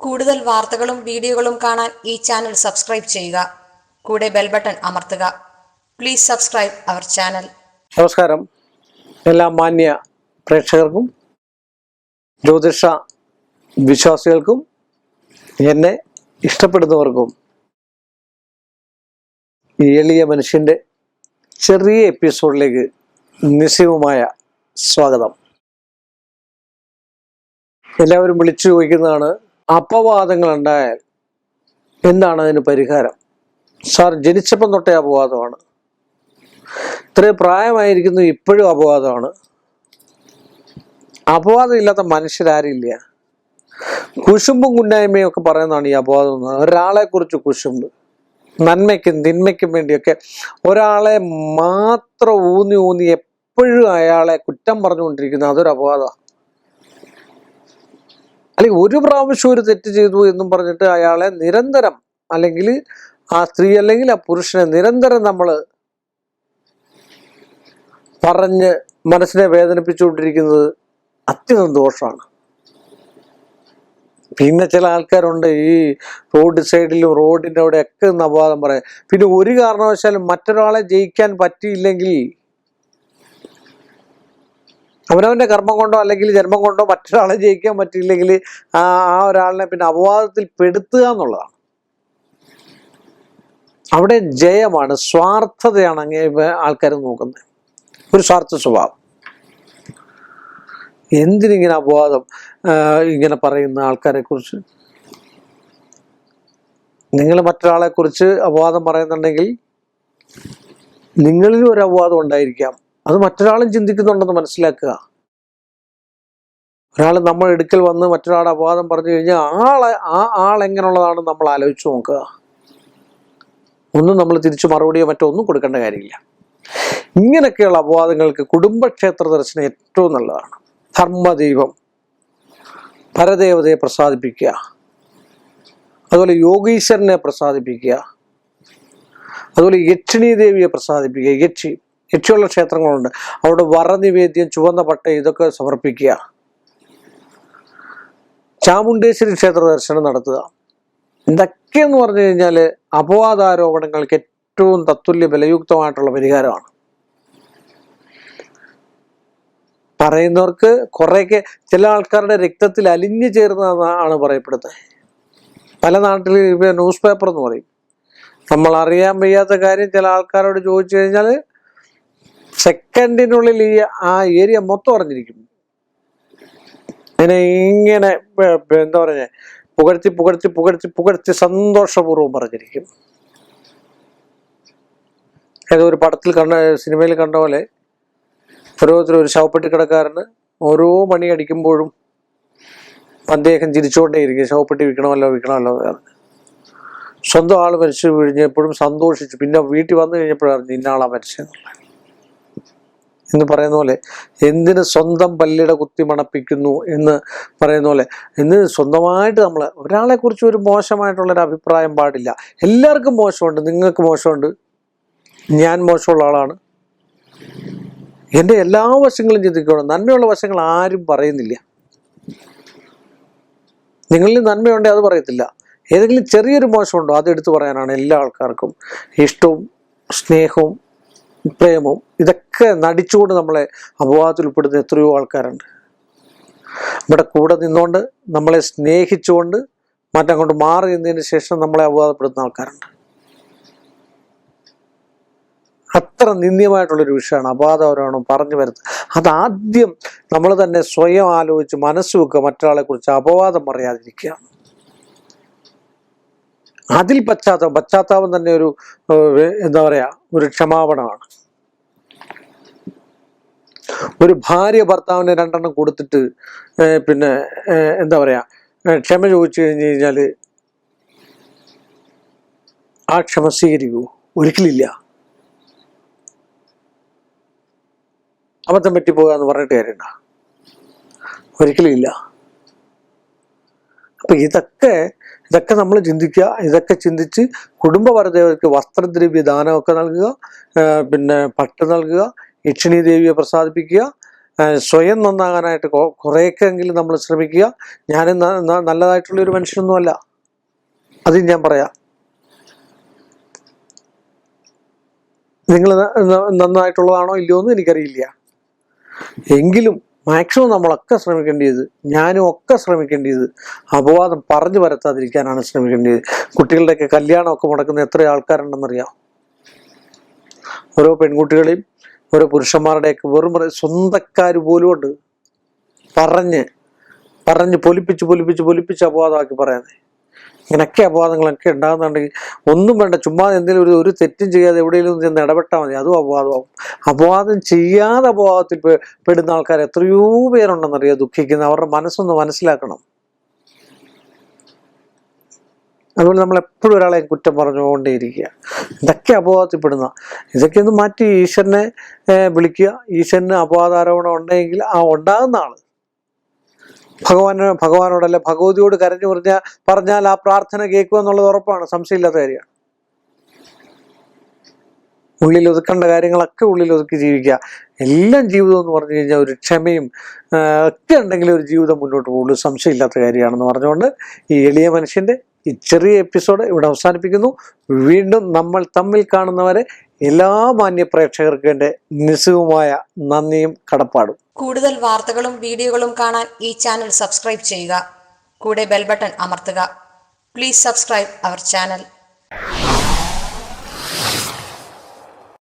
കൂടുതൽ വാർത്തകളും വീഡിയോകളും കാണാൻ ഈ ചാനൽ സബ്സ്ക്രൈബ് ചെയ്യുക. കൂടെ ബെൽ ബട്ടൺ അമർത്തുക. പ്ലീസ് സബ്സ്ക്രൈബ് അവർ ചാനൽ നമസ്കാരം. എല്ലാ മാന്യ പ്രേക്ഷകർക്കും ജ്യോതിഷ വിശ്വാസികൾക്കും എന്നെ ഇഷ്ടപ്പെടുന്നവർക്കും ഈ എളിയ മനുഷ്യന്റെ ചെറിയ എപ്പിസോഡിലേക്ക് നിസ്സീമമായ സ്വാഗതം. എല്ലാവരും വിളിച്ചു ചോദിക്കുന്നതാണ് അപവാദങ്ങൾ ഉണ്ടായാൽ എന്താണ് അതിന് പരിഹാരം? സാർ ജനിച്ചപ്പം തൊട്ടേ അപവാദമാണ്. ഇത്രയും പ്രായമായിരിക്കുന്നു ഇപ്പോഴും അപവാദമാണ്. അപവാദം ഇല്ലാത്ത മനുഷ്യരാരില്ല. കുശുമ്പും കുന്നായ്മയും ഒക്കെ പറയുന്നതാണ് ഈ അപവാദം എന്ന്. ഒരാളെ കുറിച്ച് കുശുമ്പ് നന്മയ്ക്കും തിന്മയ്ക്കും വേണ്ടിയൊക്കെ ഒരാളെ മാത്രം ഊന്നി ഊന്നി എപ്പോഴും അയാളെ കുറ്റം പറഞ്ഞുകൊണ്ടിരിക്കുന്ന അതൊരു അപവാദമാണ്. അല്ലെങ്കിൽ ഒരു പ്രാവശ്യം ഒരു തെറ്റ് ചെയ്തു എന്നും പറഞ്ഞിട്ട് അയാളെ നിരന്തരം അല്ലെങ്കിൽ ആ സ്ത്രീ അല്ലെങ്കിൽ ആ പുരുഷനെ നിരന്തരം നമ്മൾ പറഞ്ഞ് മനസ്സിനെ വേദനിപ്പിച്ചുകൊണ്ടിരിക്കുന്നത് അത്യന്തം ദോഷമാണ്. പിന്നെ ചില ആൾക്കാരുണ്ട് ഈ റോഡ് സൈഡിലും റോഡിന്റെ അവിടെയൊക്കെ നവാദം പറയാം. പിന്നെ ഒരു കാരണവശാലും മറ്റൊരാളെ ജയിക്കാൻ പറ്റിയില്ലെങ്കിൽ അവനവന്റെ കർമ്മം കൊണ്ടോ അല്ലെങ്കിൽ ജന്മം കൊണ്ടോ മറ്റൊരാളെ ജയിക്കാൻ പറ്റില്ലെങ്കിൽ ആ ആ ഒരാളിനെ പിന്നെ അപവാദത്തിൽ പെടുത്തുക എന്നുള്ളതാണ്. അവിടെ ജയമാണ് സ്വാർത്ഥതയാണ് അങ്ങേ ആൾക്കാർ നോക്കുന്നത്. ഒരു സ്വാർത്ഥ സ്വഭാവം. എന്തിനിങ്ങനെ അപവാദം ഇങ്ങനെ പറയുന്ന ആൾക്കാരെ കുറിച്ച് നിങ്ങൾ മറ്റൊരാളെ കുറിച്ച് അപവാദം പറയുന്നുണ്ടെങ്കിൽ നിങ്ങളിലും ഒരു അപവാദം ഉണ്ടായിരിക്കാം. അത് മറ്റൊരാളും ചിന്തിക്കുന്നുണ്ടെന്ന് മനസ്സിലാക്കുക. ഒരാൾ നമ്മൾ എടുക്കൽ വന്ന് മറ്റൊരാളുടെ അപവാദം പറഞ്ഞു കഴിഞ്ഞാൽ ആളെ ആ ആൾ എങ്ങനെയുള്ളതാണെന്ന് നമ്മൾ ആലോചിച്ച് നോക്കുക. ഒന്നും നമ്മൾ തിരിച്ചു മറുപടിയോ മറ്റോ ഒന്നും കൊടുക്കേണ്ട കാര്യമില്ല. ഇങ്ങനെയൊക്കെയുള്ള അപവാദങ്ങൾക്ക് കുടുംബക്ഷേത്ര ദർശനം ഏറ്റവും നല്ലതാണ്. ധർമ്മദൈവം പരദേവതയെ പ്രസാദിപ്പിക്കുക. അതുപോലെ യോഗീശ്വരനെ പ്രസാദിപ്പിക്കുക. അതുപോലെ യക്ഷിണീദേവിയെ പ്രസാദിപ്പിക്കുക. യക്ഷി യക്ഷിയുള്ള ക്ഷേത്രങ്ങളുണ്ട്. അവിടെ വറനിവേദ്യം ചുവന്ന പട്ട ഇതൊക്കെ സമർപ്പിക്കുക. ചാമുണ്ടേശ്വരി ക്ഷേത്ര ദർശനം നടത്തുക. ഇതൊക്കെയെന്ന് പറഞ്ഞു കഴിഞ്ഞാൽ അപവാദാരോപണങ്ങൾക്ക് ഏറ്റവും തത്തുല്യ ബലയുക്തമായിട്ടുള്ള പരിഹാരമാണ്. പറയുന്നവർക്ക് കുറേയൊക്കെ ചില ആൾക്കാരുടെ രക്തത്തിൽ അലിഞ്ഞു ചേർന്നതാണ് പറയപ്പെടുന്നത്. പല നാട്ടിൽ ന്യൂസ് പേപ്പർ എന്ന് പറയും. നമ്മൾ അറിയാൻ വയ്യാത്ത കാര്യം ചില ആൾക്കാരോട് ചോദിച്ചു കഴിഞ്ഞാൽ സെക്കൻഡിനുള്ളിൽ ഈ ആ ഏരിയ മൊത്തം അറിഞ്ഞിരിക്കും അതിനെ ഇങ്ങനെ എന്താ പറഞ്ഞ പുകഴ്ത്തി പുകഴ്ത്തി പുകഴ്ത്തി പുകഴ്ത്തി സന്തോഷപൂർവം പറഞ്ഞിരിക്കും. ഏതോ ഒരു പടത്തിൽ കണ്ട സിനിമയിൽ കണ്ട പോലെ ഓരോരുത്തർ ഒരു ശവപ്പെട്ടി കിടക്കാരന് ഓരോ മണി അടിക്കുമ്പോഴും അദ്ദേഹം ചിരിച്ചുകൊണ്ടേയിരിക്കും ശവപ്പെട്ടി വിൽക്കണമല്ലോ വിൽക്കണമല്ലോ സ്വന്തം ആൾ മരിച്ചു കഴിഞ്ഞപ്പോഴും സന്തോഷിച്ചു. പിന്നെ വീട്ടിൽ വന്നു കഴിഞ്ഞപ്പോഴാണ് ഇന്നാളാ മരിച്ചതെന്നുള്ളത് എന്ന് പറയുന്ന പോലെ എന്തിന് സ്വന്തം പല്ലിട കുത്തി മണപ്പിക്കുന്നു എന്ന് പറയുന്ന പോലെ എന്തിന് സ്വന്തമായിട്ട് നമ്മൾ ഒരാളെക്കുറിച്ച് ഒരു മോശമായിട്ടുള്ളൊരു അഭിപ്രായം പാടില്ല. എല്ലാവർക്കും മോശമുണ്ട്. നിങ്ങൾക്ക് മോശമുണ്ട്? ഞാൻ മോശമുള്ള ആളാണ്. എന്റെ എല്ലാ വശങ്ങളും ചിന്തിക്കണം നന്മയുള്ള വശങ്ങൾ ആരും പറയുന്നില്ല. നിങ്ങളിൽ നന്മയുണ്ടെങ്കിൽ അത് പറയത്തില്ല. ഏതെങ്കിലും ചെറിയൊരു മോശമുണ്ടോ? അത് എടുത്തു പറയാനാണ് എല്ലാ ആൾക്കാർക്കും ഇഷ്ടവും സ്നേഹവും പ്രേമവും ഇതൊക്കെ നടിച്ചുകൊണ്ട് നമ്മളെ അപവാദത്തിൽ ഉൾപ്പെടുന്ന എത്രയോ ആൾക്കാരുണ്ട്. നമ്മുടെ കൂടെ നിന്നുകൊണ്ട് നമ്മളെ സ്നേഹിച്ചുകൊണ്ട് മറ്റങ്ങോട്ട് മാറി നിന്നതിന് ശേഷം നമ്മളെ അപവാദപ്പെടുത്തുന്ന ആൾക്കാരുണ്ട്. അത്ര നിന്ദ്യമായിട്ടുള്ളൊരു വിഷയമാണ് അപാതപരമാണ് പറഞ്ഞു വരുന്നത്. അതാദ്യം നമ്മൾ തന്നെ സ്വയം ആലോചിച്ച് മനസ്സ് വെക്കുക മറ്റൊരാളെ കുറിച്ച് അപവാദം പറയാതിരിക്കുക അതിൽ പശ്ചാത്തലം പശ്ചാത്താപം തന്നെ ഒരു എന്താ പറയാ ഒരു ക്ഷമാപണമാണ്. ഒരു ഭാര്യ ഭർത്താവിന് രണ്ടെണ്ണം കൊടുത്തിട്ട് പിന്നെ എന്താ പറയാ ക്ഷമ ചോദിച്ചു കഴിഞ്ഞു കഴിഞ്ഞാൽ ആ ക്ഷമ സ്വീകരിക്കൂ. ഒരിക്കലില്ല. അബദ്ധം പറ്റിപ്പോകാന്ന് പറഞ്ഞിട്ട് കാര്യണ്ട ഒരിക്കലും ഇല്ല. അപ്പൊ ഇതൊക്കെ ഇതൊക്കെ നമ്മൾ ചിന്തിക്കുക ഇതൊക്കെ ചിന്തിച്ച് കുടുംബവരദേവർക്ക് വസ്ത്രദ്രവ്യ ദാനമൊക്കെ നൽകുക പിന്നെ പട്ട് നൽകുക യക്ഷിണി ദേവിയെ പ്രസാദിപ്പിക്കുക സ്വയം നന്നാകാനായിട്ട് കുറേക്കെങ്കിലും നമ്മൾ ശ്രമിക്കുക. ഞാൻ നല്ലതായിട്ടുള്ള ഒരു മനുഷ്യനൊന്നുമല്ല. അത് ഞാൻ പറയാം. നിങ്ങൾ നന്നായിട്ടുള്ളതാണോ ഇല്ലയോ എന്ന് എനിക്കറിയില്ല. എങ്കിലും മാക്സിമം നമ്മളൊക്കെ ശ്രമിക്കേണ്ടത് ഞാനും ഒക്കെ ശ്രമിക്കേണ്ടത് അപവാദം പറഞ്ഞു വരത്താതിരിക്കാനാണ് ശ്രമിക്കേണ്ടത് കുട്ടികളുടെയൊക്കെ കല്യാണമൊക്കെ മുടക്കുന്ന എത്ര ആൾക്കാരുണ്ടെന്നറിയാം ഓരോ പെൺകുട്ടികളെയും ഓരോ പുരുഷന്മാരുടെയൊക്കെ വെറും സ്വന്തക്കാർ പോലും ഉണ്ട് പറഞ്ഞ് പറഞ്ഞ് പൊലിപ്പിച്ച് പൊലിപ്പിച്ച് പൊലിപ്പിച്ച് അപവാദമാക്കി പറയാതെ ഇങ്ങനെയൊക്കെ അപവാദങ്ങളൊക്കെ ഉണ്ടാകുന്നുണ്ടെങ്കിൽ ഒന്നും വേണ്ട. ചുമ്മാ എന്തെങ്കിലും ഒരു ഒരു തെറ്റും ചെയ്യാതെ എവിടെയെങ്കിലും ചെന്ന് ഇടപെട്ടാൽ മതി. അതും അപവാദമാവും. അപവാദം ചെയ്യാതെ അപവാദത്തിൽ പെടുന്ന ആൾക്കാർ എത്രയോ പേരുണ്ടെന്നറിയാം? ദുഃഖിക്കുന്ന അവരുടെ മനസ്സൊന്ന് മനസ്സിലാക്കണം. അതുപോലെ നമ്മൾ എപ്പോഴും ഒരാളെ കുറ്റം പറഞ്ഞുകൊണ്ടേയിരിക്കുക. ഇതൊക്കെ അപവാദത്തിൽപ്പെടുന്ന ഇതൊക്കെ ഒന്ന് മാറ്റി ഈശ്വരനെ വിളിക്കുക. ഈശ്വരന് അപവാദാരോപണം ഉണ്ടെങ്കിൽ ആ ഉണ്ടാകുന്ന ആൾ. ഭഗവാന് ഭഗവാനോടല്ല ഭഗവതിയോട് കരഞ്ഞു പറഞ്ഞ പറഞ്ഞാൽ ആ പ്രാർത്ഥന കേൾക്കുക എന്നുള്ളത് ഉറപ്പാണ്. സംശയമില്ലാത്ത കാര്യമാണ്. ഉള്ളിൽ ഒതുക്കേണ്ട കാര്യങ്ങളൊക്കെ ഉള്ളിൽ ഒതുക്കി ജീവിക്കുക. എല്ലാം ജീവിതം എന്ന് പറഞ്ഞു കഴിഞ്ഞാൽ ഒരു ക്ഷമയും ഒക്കെ ഉണ്ടെങ്കിൽ ഒരു ജീവിതം മുന്നോട്ട് പോകുള്ളൂ. സംശയമില്ലാത്ത കാര്യമാണെന്ന് പറഞ്ഞുകൊണ്ട് ഈ എളിയ മനുഷ്യന്റെ ഈ ചെറിയ എപ്പിസോഡ് ഇവിടെ അവസാനിപ്പിക്കുന്നു. വീണ്ടും നമ്മൾ തമ്മിൽ കാണുന്നവരെ എല്ലാ മാന്യ പ്രേക്ഷകർക്കും എന്റെ നിസ്സുവുമായ നന്ദിയും കടപ്പാടും. കൂടുതൽ വാർത്തകളും വീഡിയോകളും കാണാൻ ഈ ചാനൽ സബ്സ്ക്രൈബ് ചെയ്യുക. കൂടെ ബെൽബട്ടൺ അമർത്തുക. Please subscribe our channel